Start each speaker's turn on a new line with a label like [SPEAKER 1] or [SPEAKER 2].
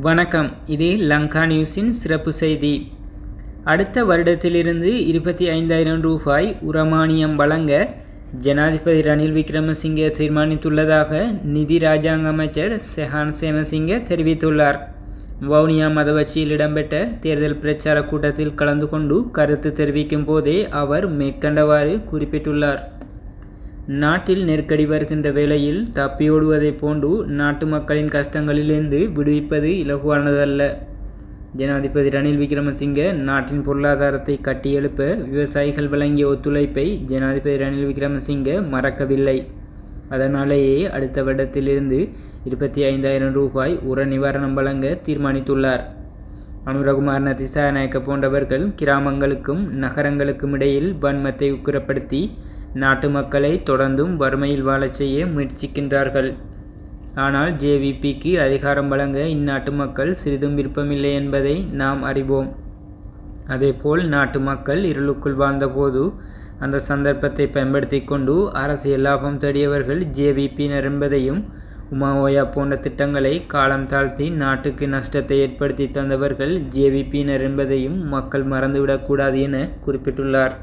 [SPEAKER 1] வணக்கம். இது லங்கா நியூஸின் சிறப்பு செய்தி. அடுத்த வருடத்திலிருந்து இருபத்தி ஐந்தாயிரம் ரூபாய் உரமானியம் வழங்க ஜனாதிபதி ரணில் விக்ரமசிங்கே தீர்மானித்துள்ளதாக நிதி ராஜாங்க அமைச்சர் செஹான் சேமசிங்க தெரிவித்துள்ளார். வவுனியா மதவச்சியில் இடம்பெற்ற தேர்தல் பிரச்சார கூட்டத்தில் கலந்து கொண்டு கருத்து தெரிவிக்கும் போதே அவர் மேற்கண்டவாறு குறிப்பிட்டுள்ளார். நாட்டில் நெருக்கடி வருகின்ற வேளையில் தப்பியோடுவதைப் போன்று நாட்டு மக்களின் கஷ்டங்களிலிருந்து விடுவிப்பது இலகுவானதல்ல. ஜனாதிபதி ரணில் விக்ரமசிங்க நாட்டின் பொருளாதாரத்தை கட்டியெழுப்ப விவசாயிகள் வழங்கிய ஒத்துழைப்பை ஜனாதிபதி ரணில் விக்ரமசிங்க மறக்கவில்லை. அதனாலேயே அடுத்த வருடத்திலிருந்து இருபத்தி ஐந்தாயிரம் ரூபாய் உர நிவாரணம் வழங்க தீர்மானித்துள்ளார். அனுரகுமார் நதிசாநாயக்க போன்றவர்கள் கிராமங்களுக்கும் நகரங்களுக்கும் இடையில் வன்மத்தை உக்கிரப்படுத்தி நாட்டு மக்களை தொடர்ந்தும் வறுமையில் வாழச் செய்ய முயற்சிக்கின்றார்கள். ஆனால் ஜேவிபிக்கு அதிகாரம் வழங்க இந்நாட்டு மக்கள் சிறிதும் விருப்பமில்லை என்பதை நாம் அறிவோம். அதேபோல் நாட்டு மக்கள் இருளுக்குள் வாழ்ந்தபோது அந்த சந்தர்ப்பத்தை பயன்படுத்தி கொண்டு அரசியல் லாபம் தேடியவர்கள் ஜேவிபியினர் என்பதையும் உமாவோயா போன்ற திட்டங்களை காலம் தாழ்த்தி நாட்டுக்கு நஷ்டத்தை ஏற்படுத்தி தந்தவர்கள் ஜேவிபியினர் என்பதையும் மக்கள் மறந்துவிடக்கூடாது என குறிப்பிட்டுள்ளார்.